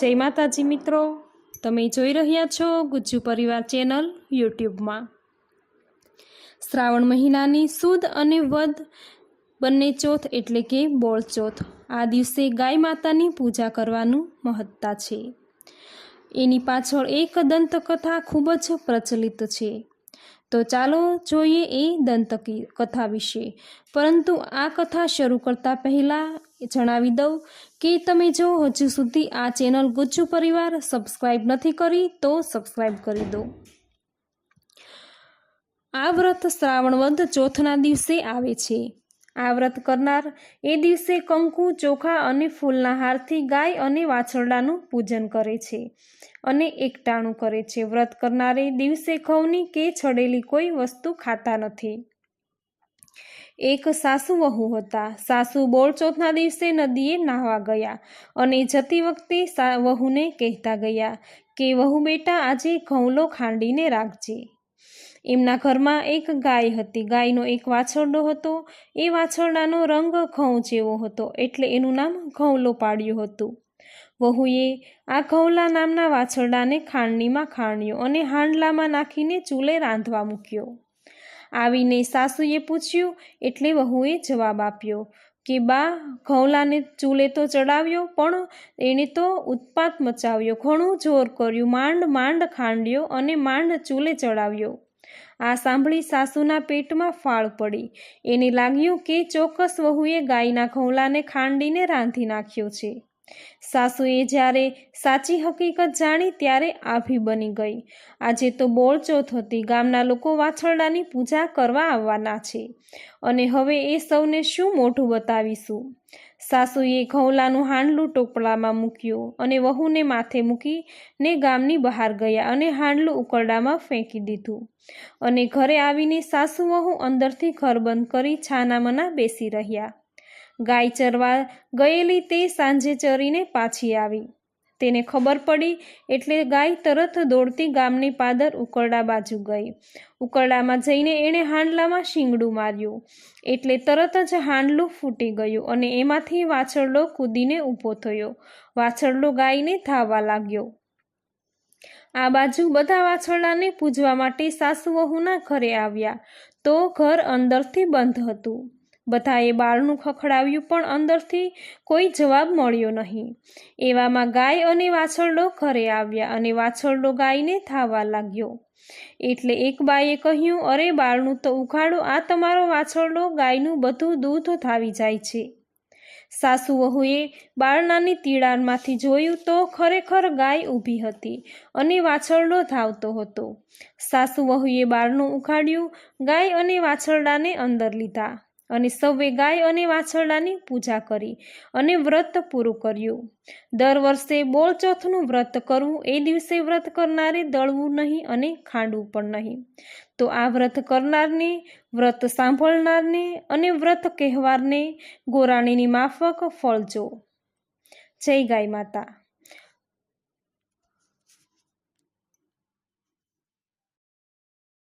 જય માતાજી મિત્રો. તમે જોઈ રહ્યા છો ગુજ્જુ પરિવાર ચેનલ યુટ્યુબમાં. શ્રાવણ મહિનાની સુદ અને વદ બંને ચોથ એટલે કે બોળ ચોથ. આ દિવસે ગાય માતાની પૂજા કરવાનું મહત્તા છે. એની પાછળ એક દંતકથા ખૂબ જ પ્રચલિત છે. તો ચાલો જોઈએ એ દંત કથા વિશે. પરંતુ આ કથા શરૂ કરતાં પહેલાં જણાવી દઉં કે તમે જો હજુ સુધી આ ચેનલ ગુજ્જુ પરિવાર સબસ્ક્રાઈબ નથી કરી, તો સબસ્ક્રાઈબ કરી દો. આ વ્રત શ્રાવણ વધ ચોથના દિવસે આવે છે. આ વ્રત કરનાર એ દિવસે કંકુ, ચોખા અને ફૂલના હારથી ગાય અને વાછરડાનું પૂજન કરે છે અને એકટાણું કરે છે. વ્રત કરનારે દિવસે ઘઉંની કે છડેલી કોઈ વસ્તુ ખાતા નથી. એક સાસુ વહુ હતા. સાસુ બોળચોથના દિવસે નદીએ નાહવા ગયા અને જતી વખતે વહુને કહેતા ગયા કે, વહુ બેટા, આજે ઘઉંલો ખાંડીને રાખજે. એમના ઘરમાં એક ગાય હતી. ગાયનો એક વાછરડો હતો. એ વાછરડાનો રંગ ઘઉં જેવો હતો એટલે એનું નામ ઘઉંલો પાડ્યું હતું. વહુએ આ ઘઉંલા નામના વાછરડાને ખાંડણીમાં ખાણ્યો અને હાંડલામાં નાખીને ચૂલે રાંધવા મૂક્યો. આવીને સાસુએ પૂછ્યું, એટલે વહુએ જવાબ આપ્યો કે, બા, ઘઉલાને ચૂલે તો ચડાવ્યો, પણ એણે તો ઉત્પાત મચાવ્યો. ઘણું જોર કર્યું, માંડ માંડ ખાંડ્યો અને માંડ ચૂલે ચડાવ્યો. આ સાંભળી સાસુના પેટમાં ફાળ પડી. એને લાગ્યું કે ચોક્કસ વહુએ ગાયના ઘઉલાને ખાંડીને રાંધી નાખ્યો છે. સાસુએ જ્યારે સાચી હકીકત જાણી ત્યારે આભી બની ગઈ. આજે તો બોળચોથ હતી, ગામના લોકો વાછરડાની પૂજા કરવા આવવાના છે. અને હવે એ સૌને શું મોઢું બતાવીશું? સાસુએ ઘઉલાનું હાંડલું ટોપલામાં મૂક્યું અને વહુને માથે મૂકીને ગામની બહાર ગયા અને હાંડલું ઉકરડામાં ફેંકી દીધું. અને ઘરે આવીને સાસુ વહુ અંદરથી ઘર બંધ કરી છાનામના બેસી રહ્યા. ગાય ચરવા ગયેલી તે સાંજે ચરીને પાછી આવી. તેને ખબર પડી એટલે ગાય તરત દોડતી ગામની પાદર ઉકરડા બાજુ ગઈ. ઉકરડામાં જઈને એણે હાંડલામાં શીંગડું માર્યું. એટલે તરત જ હાંડલું ફૂટી ગયું અને એમાંથી વાછરડો કૂદીને ઊભો થયો. વાછરડો ગાયને ધાવા લાગ્યો. આ બાજુ બધા વાછરડાને પૂજવા માટે સાસુ વહુના ઘરે આવ્યા. તો ઘર અંદરથી બંધ હતું. બધાએ બારણું ખખડાવ્યું, પણ અંદરથી કોઈ જવાબ મળ્યો નહીં. એવામાં ગાય અને વાછરડો ઘરે આવ્યા અને વાછરડો ગાયને થાવા લાગ્યો. એટલે એક બાઈએ કહ્યું, અરે બારણું તો ઉઘાડો, આ તમારો વાછરડો ગાયનું બધું દૂધ થાવી જાય છે. સાસુ વહુએ બારણાની તીડારમાંથી જોયું તો ખરેખર ગાય ઊભી હતી અને વાછરડો ધાવતો હતો. સાસુ વહુએ બારણું ઉખાડ્યું ગાય અને વાછરડાને અંદર લીધા. અને સૌએ ગાય અને વાછરડાની પૂજા કરી અને વ્રત પૂરું કર્યું. દર વર્ષે બોળચોથનું વ્રત કરવું એ દિવસે વ્રત કરનારે દળવું નહીં અને ખાંડવું પણ નહીં. તો આ વ્રત કરનારને, વ્રત સાંભળનારને અને વ્રત કહેવારને ગોરાણીની માફક ફળજો જય ગાય માતા.